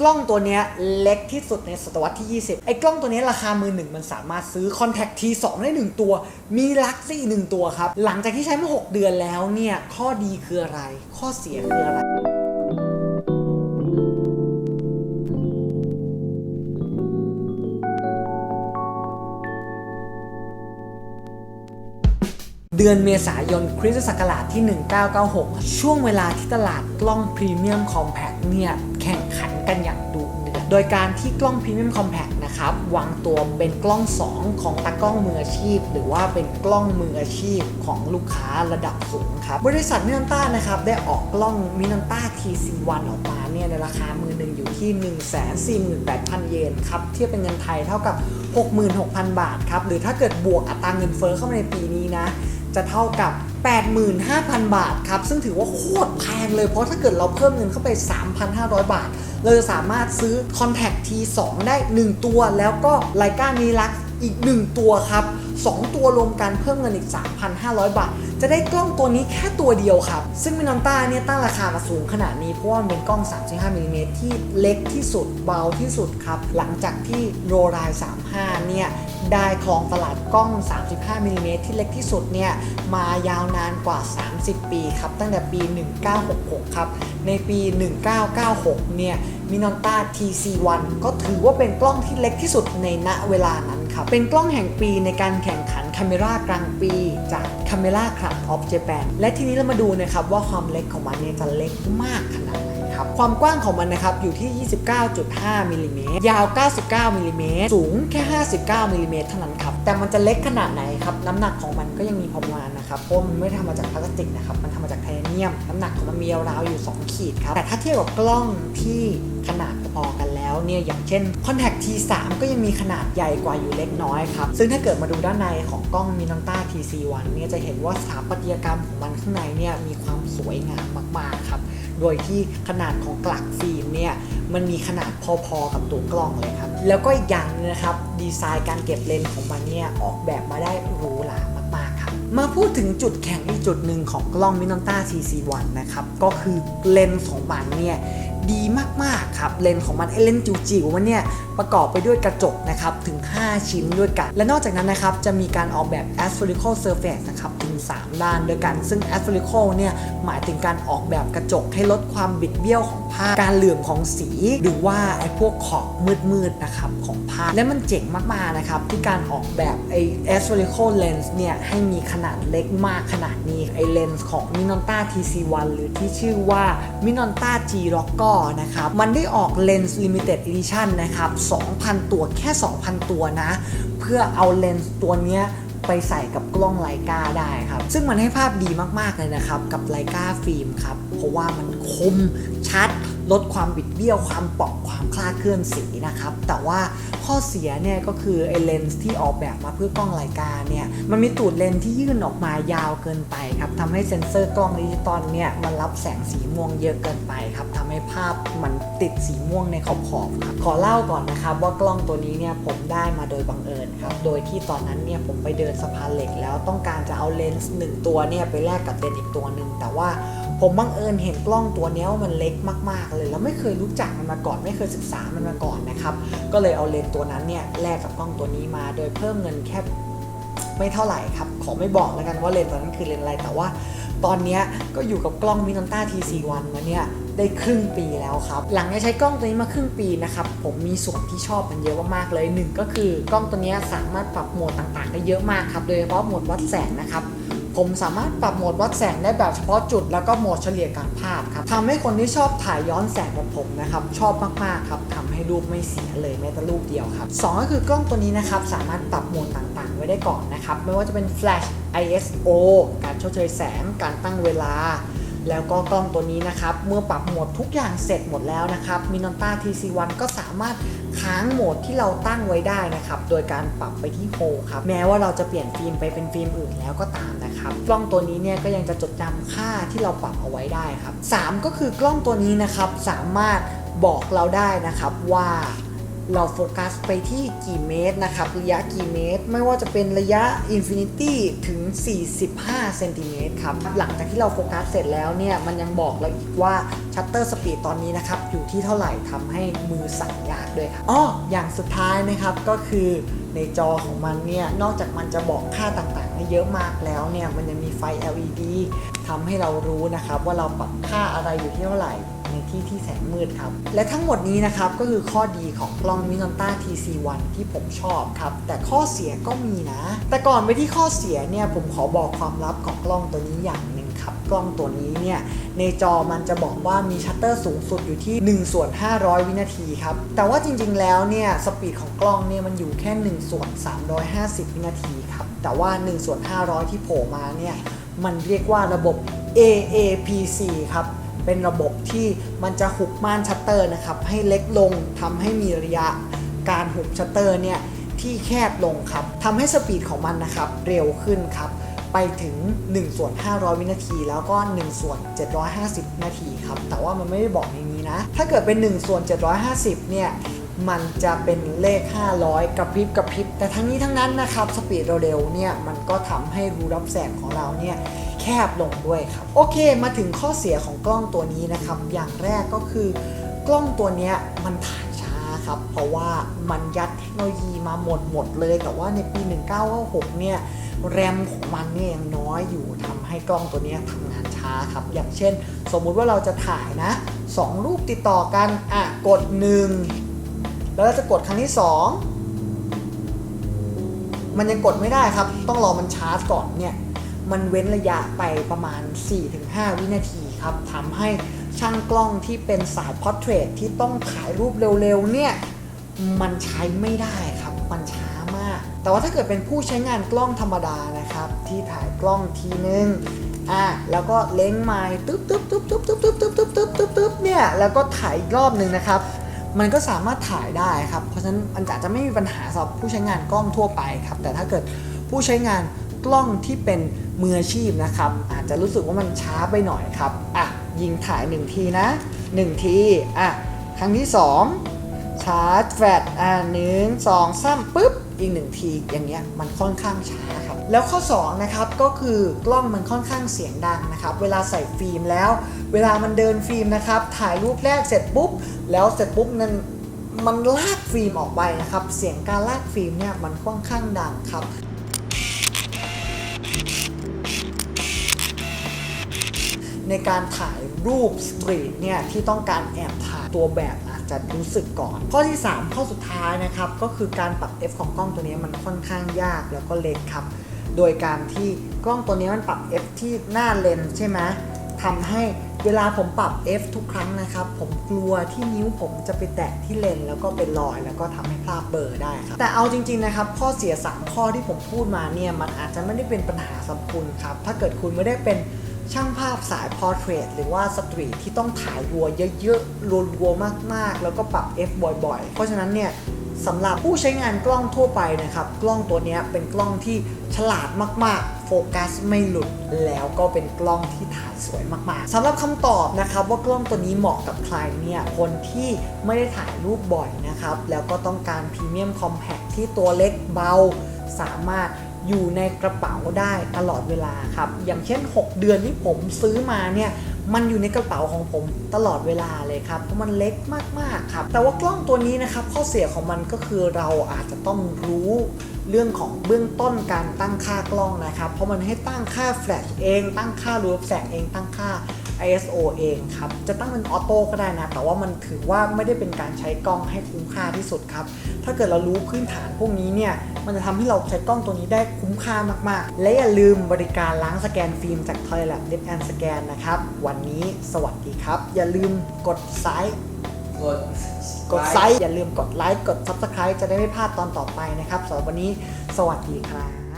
กล้องตัวนี้เล็กที่สุดในศตวรรษที่ 20 ไอ้กล้องตัวนี้ราคามือหนึ่งมันสามารถซื้อ Contact T2 ได้ 1 ตัว มีลักซี่หนึ่งตัวครับ หลังจากที่ใช้มา 6 เดือนแล้วเนี่ย ข้อดีคืออะไร ข้อเสียคืออะไรเดือนเมษายนคริสตศักราชที่ 1996 ช่วงเวลาที่ตลาดกล้องพรีเมียมคอมแพคเนี่ย แข่งขัน กันอย่างดุเดือดโดยการที่กล้องพรีเมียมคอมแพคนะครับวางตัวเป็นกล้อง 2 ของตากล้องมืออาชีพ หรือว่าเป็นกล้องมืออาชีพของลูกค้าระดับสูงครับ บริษัทมินันต้านะครับได้ออกกล้องมินันต้า TC1 ออกมาเนี่ยในราคามือหนึ่งอยู่ที่ 148,000 เยนครับเทียบเป็นเงินไทยเท่ากับ 66,000 บาทครับหรือถ้าเกิดบวกอัตราเงินเฟ้อเข้ามาในปีนี้นะ จะเท่ากับ 85,000 บาทครับ ซึ่งถือว่าโคตรแพงเลย เพราะถ้าเกิดเราเพิ่มเงินเข้าไป 3,500 บาท เราจะสามารถซื้อ Contact T2 ได้ 1 ตัว แล้วก็ไลแกนมีลักอีก 1 ตัวครับ 2 ตัวรวมกันเพิ่มเงินอีก 3,500 บาท จะได้กล้องตัวนี้แค่ตัวเดียวครับ ซึ่งมินอนต้าเนี่ยตั้งราคามาสูงขนาดนี้เพราะว่ามันเป็นกล้อง 35มิลลิเมตรที่เล็กที่สุดเบาที่สุดครับ หลังจากที่โรไ i 35 เนี่ยได้ครองตลาดกล้อง 35มิลลิเมตรที่เล็กที่สุดเนี่ยมายาวนานกว่า 30 ปีครับ ตั้งแต่ปี 1966 ครับ ในปี 1996 เนี่ย มินอนต้า TC1 ก็ถือว่าเป็นกล้องที่เล็กที่สุดในณเวลานั้นครับ เป็นกล้องแห่งปีในการแข่งขันคาเมรากลางปีจาก c a m e r a Club of Japan และทีนี้เรามาดูนะครับว่าความเล็กของมันเนี่ยจะเล็กมากขนาดไหน ครับ ความกว้างของมันนะครับอยู่ที่ 29.5มิลลิเมตรยาว 99มิลลิเมตรสูงแค่ 59มิลลิเมตรเท่านั้นครับ แต่มันจะเล็กขนาดไหนครับ น้ำหนักของมันก็ยังมีประมาณนะครับ เพราะมันไม่ได้ทำมาจากพลาสติกนะครับ มันทำมาจากไทเทเนียม น้ำหนักของมันมีราวอยู่ 2 ขีดครับ แต่ถ้าเทียบกับกล้องที่ขนาดพอกันแล้วเนี่ยอย่างเช่น Contact T3 ก็ยังมีขนาดใหญ่กว่าอยู่เล็กน้อยครับ ซึ่งถ้าเกิดมาดูด้านในของกล้อง Minolta TC1 เนี่ยจะเห็นว่าสถาปัตยกรรมของมันข้างในเนี่ยมีความสวยงามมากๆครับ โดยที่ขนาดของกลักฟิล์มเนี่ยมันมีขนาดพอๆกับตัวกล้องเลยครับ แล้วก็อีกอย่างนึงนะครับดีไซน์การเก็บเลนส์ของมันเนี่ยออกแบบมาได้หรูหรามากๆครับ มาพูดถึงจุดแข็งอีกจุดหนึ่งของกล้องมินอนต้า CC1 นะครับ ก็คือเลนส์ของมันเนี่ย ดีมากๆครับเลนส์ของมันไอเลนส์จิ๋วๆมันเนี่ยประกอบไปด้วยกระจกนะครับถึง 5 ชิ้นด้วยกัน และนอกจากนั้นนะครับจะมีการออกแบบ aspherical surface นะครับถึง 3 ด้านด้วยกัน ซึ่ง aspherical เนี่ยหมายถึงการออกแบบกระจกให้ลดความบิดเบี้ยวของภาพการเหลื่อมของสี หรือว่าไอ้พวกขอบมืดๆนะครับของภาพและมันเจ๋งมากๆนะครับที่การออกแบบไอ้ aspherical lens เนี่ยให้มีขนาดเล็กมากขนาดนี้ไอ้เลนส์ของ Minolta TC1 หรือที่ชื่อว่า Minolta G Rocker นะครับ มันได้ออกเลนส์ลิมิเต็ดอิดิชันนะครับ 2,000 ตัวแค่ 2,000 ตัวนะ เพื่อเอาเลนส์ตัวเนี้ยไปใส่กับกล้องไลกาได้ครับ ซึ่งมันให้ภาพดีมากๆเลยนะครับ กับไลกาฟิล์มครับ เพราะว่ามันคมชัด ลดความบิดเบี้ยวความเปราะความคลาดเคลื่อนสีนะครับ แต่ว่าข้อเสียเนี่ยก็คือไอเลนส์ที่ออกแบบมาเพื่อกล้องไลกาเนี่ยมันมีตูดเลนส์ที่ยื่นออกมายาวเกินไปครับทำให้เซ็นเซอร์กล้องดิจิตอลเนี่ยมันรับแสงสีม่วงเยอะเกินไปครับทำให้ภาพมันติดสีม่วงในขอบขอบครับขอเล่าก่อนนะครับว่ากล้องตัวนี้เนี่ยผมได้มาโดยบังเอิญครับโดยที่ตอนนั้นเนี่ยผมไปเดินสะพานเหล็กแล้วต้องการจะเอาเลนส์หนึ่งตัวเนี่ยไปแลกกับเลนส์อีกตัวหนึ่งแต่ว่า ผมบังเอิญเห็นกล้องตัวนี้ว่ามันเล็กมาก ๆ เลย แล้วไม่เคยรู้จักมันมาก่อน ไม่เคยศึกษามันมาก่อนนะครับ ก็เลยเอาเลนส์ตัวนั้นเนี่ยแลกกับกล้องตัวนี้มา โดยเพิ่มเงินแค่ไม่เท่าไหร่ครับ ขอไม่บอกแล้วกันว่าเลนส์ตัวนั้นคือเลนส์อะไร แต่ว่าตอนนี้ก็อยู่กับกล้อง Minolta TC1 มาเนี่ยได้ครึ่งปีแล้วครับ หลังจากใช้กล้องตัวนี้มาครึ่งปีนะครับ ผมมีส่วนที่ชอบมันเยอะมากๆเลยหนึ่งก็คือกล้องตัวนี้สามารถปรับโหมดต่างๆ ได้เยอะมากครับ โดยเฉพาะโหมดวัดแสงนะครับ ผมสามารถปรับโหมดวัดแสงได้แบบเฉพาะจุด แล้วก็โหมดเฉลี่ยการภาพครับทำให้คนที่ชอบถ่ายย้อนแสงแบบผมนะครับชอบมากๆครับทำให้รูปไม่เสียเลยแม้แต่รูปเดียวครับสองก็คือกล้องตัวนี้นะครับสามารถปรับโหมดต่างๆ ไว้ได้ก่อนนะครับไม่ว่าจะเป็น flash ISO การชดเชยแสงการตั้งเวลาแล้วก็กล้องตัวนี้นะครับ เมื่อปรับโหมดทุกอย่างเสร็จหมดแล้วนะครับ Minolta TC1 ก็สามารถค้างโหมดที่เราตั้งไว้ได้นะครับ โดยการปรับไปที่โฮครับ แม้ว่าเราจะเปลี่ยนฟิล์มไปเป็นฟิล์มอื่นแล้วก็ตาม นะครับกล้องตัวนี้เนี่ยก็ยังจะจดจำค่าที่เราปรับเอาไว้ได้ครับ 3 ก็คือกล้องตัวนี้นะครับสามารถบอกเราได้นะครับว่า เราโฟกัสไปที่กี่เมตรนะครับ ระยะกี่เมตร ไม่ว่าจะเป็นระยะ Infinity ถึง 45เซนติเมตรครับ หลังจากที่เราโฟกัสเสร็จแล้วเนี่ย มันยังบอกเราอีกว่าชัตเตอร์สปีดตอนนี้นะครับ อยู่ที่เท่าไหร่ทำให้มือสั่นยากด้วยครับอ้ออย่างสุดท้ายนะครับก็คือในจอของมันเนี่ย นอกจากมันจะบอกค่าต่างๆให้เยอะมากแล้วเนี่ย มันยังมีไฟ LED ทำให้เรารู้นะครับว่าเราปรับค่าอะไรอยู่ที่เท่าไหร่ ในที่ที่แสงมืดครับ และทั้งหมดนี้นะครับก็คือข้อดีของกล้อง Minolta TC1 ที่ผมชอบครับ แต่ข้อเสียก็มีนะ แต่ก่อนไปที่ข้อเสียเนี่ยผมขอบอกความลับของกล้องตัวนี้อย่างหนึ่งครับ กล้องตัวนี้เนี่ยในจอมันจะบอกว่ามีชัตเตอร์สูงสุดอยู่ที่1ส่วน500 วินาทีครับ แต่ว่าจริงๆ แล้วเนี่ยสปีดของกล้องเนี่ยมันอยู่แค่1ส่วน350 วินาทีครับ แต่ว่า1ส่วน500 ที่โผล่มาเนี่ยมันเรียกว่าระบบ AAPC ครับ เป็นระบบที่มันจะหุบม่านชัตเตอร์นะครับให้เล็กลงทำให้มีระยะการหุบชัตเตอร์เนี่ยที่แคบลงครับทำให้สปีดของมันนะครับเร็วขึ้นครับไปถึง1ส่วน500 วินาที แล้วก็1ส่วน750 นาทีครับ แต่ว่ามันไม่ได้บอกในนี้นะ ถ้าเกิดเป็น1ส่วน750 เนี่ย มันจะเป็นเลข 500 กระพริบกระพริบ แต่ทั้งนี้ทั้งนั้นนะครับ สปีดเร็วๆ เนี่ย มันก็ทำให้รูรับแสงของเราเนี่ย แคบลงด้วยครับ โอเคมาถึงข้อเสียของกล้องตัวนี้นะครับ อย่างแรกก็คือกล้องตัวนี้มันถ่ายช้าครับ เพราะว่ามันยัดเทคโนโลยีมาหมดหมดเลย แต่ว่าในปี 1996 เนี่ยแรมของมันเนี่ยยังน้อยอยู่ทำให้กล้องตัวนี้ยทำงานช้าครับ อย่างเช่น สมมุติว่าเราจะถ่ายนะ 2 รูปติดต่อกันอะกด 1 แล้วเราจะกดครั้งที่ 2 มันยังกดไม่ได้ครับ ต้องรอมันชาร์จก่อนเนี่ย มันเว้นระยะไปประมาณ 4-5 วินาทีครับทำให้ช่างกล้องที่เป็นสายพอร์เทรตที่ต้องถ่ายรูปเร็วๆเนี่ยมันใช้ไม่ได้ครับ มันช้ามาก แต่ว่าถ้าเกิดเป็นผู้ใช้งานกล้องธรรมดานะครับ ที่ถ่ายกล้องทีนึงอะแล้วก็เล้งไม้ตึ๊บตึ๊บตึ๊บตึ๊บตึ๊บตึ๊บตึ๊บตึ๊บตึ๊บตึ๊บตึ๊บเนี่ยแล้วก็ถ่ายอีกรอบหนึ่งนะครับ มันก็สามารถถ่ายได้ครับ เพราะฉะนั้นมันอาจะไม่มีปัญหาสำหรับผู้ใช้งานกล้องทั่วไปครับ แต่ถ้าเกิดผู้ใช้งาน กล้องที่เป็นมืออาชีพนะครับ อาจจะรู้สึกว่ามันช้าไปหน่อยครับอะยิงถ่าย 1 ทีนะ 1 ทีอะครั้งที่ 2 ชาร์จแฟลชอะหนึ่งสองสามปุ๊บอีกหนึ่งทีอย่างเงี้ยมันค่อนข้างช้าครับ แล้วข้อ2นะครับก็คือกล้องมันค่อนข้างเสียงดังนะครับ เวลาใส่ฟิล์มแล้ว เวลามันเดินฟิล์มนะครับ ถ่ายรูปแรกเสร็จปุ๊บ แล้วเสร็จปุ๊บนั้นมันลากฟิล์มออกไปนะครับ เสียงการลากฟิล์มเนี่ยมันค่อนข้างดังครับ ในการถ่ายรูปสตรีทเนี่ยที่ต้องการแอบถ่ายตัวแบบอาจจะรู้สึกก่อน ข้อที่ 3 ข้อสุดท้ายนะครับ ก็คือการปรับ f ของกล้องตัวนี้มันค่อนข้างยากแล้วก็เล็กครับ โดยการที่กล้องตัวนี้มันปรับ f ที่หน้าเลนส์ใช่ไหมทำให้เวลาผมปรับ f ทุกครั้งนะครับ ผมกลัวที่นิ้วผมจะไปแตะที่เลนส์แล้วก็เป็นรอย แล้วก็ทำให้ภาพเบลอได้ครับ แต่เอาจริง ๆนะครับ ข้อเสีย 3 ข้อที่ผมพูดมาเนี่ย มันอาจจะไม่ได้เป็นปัญหาสำหรับคุณครับ ถ้าเกิดคุณไม่ได้เป็น ช่างภาพสายพอร์เทรตหรือว่าสตรีทที่ต้องถ่ายรัวเยอะๆรัวๆมากๆ แล้วก็ปรับ f บ่อยๆ เพราะฉะนั้นเนี่ยสำหรับผู้ใช้งานกล้องทั่วไปนะครับ กล้องตัวนี้เป็นกล้องที่ฉลาดมากๆ โฟกัสไม่หลุดแล้วก็เป็นกล้องที่ถ่ายสวยมากๆสำหรับคำตอบนะครับว่ากล้องตัวนี้เหมาะกับใครเนี่ยคนที่ไม่ได้ถ่ายรูปบ่อยนะครับ แล้วก็ต้องการพรีเมียมคอมแพคที่ตัวเล็กเบาสามารถ อยู่ในกระเป๋าได้ตลอดเวลาครับ อย่างเช่น 6 เดือนที่ผมซื้อมาเนี่ยมันอยู่ในกระเป๋าของผมตลอดเวลาเลยครับ เพราะมันเล็กมากๆครับ แต่ว่ากล้องตัวนี้นะครับ ข้อเสียของมันก็คือเราอาจจะต้องรู้เรื่องของเบื้องต้นการตั้งค่ากล้องนะครับ เพราะมันให้ตั้งค่าแฟลชเอง ตั้งค่ารูปแสงเองตั้งค่า ISO เองครับ จะตั้งเป็นออโต้ก็ได้นะ แต่ว่ามันถือว่าไม่ได้เป็นการใช้กล้องให้คุ้มค่าที่สุดครับ ถ้าเกิดเรารู้พื้นฐานพวกนี้เนี่ย มันจะทำให้เราใช้กล้องตัวนี้ได้คุ้มค่ามากๆ และอย่าลืมบริการล้างสแกนฟิล์มจาก Toilet Lip and Scan นะครับ วันนี้สวัสดีครับ อย่าลืมกดไซส์กดกดไซส์อย่าลืมกดไลค์กด Subscribe จะได้ไม่พลาดตอนต่อไปนะครับสำหรับวันนี้สวัสดีครับ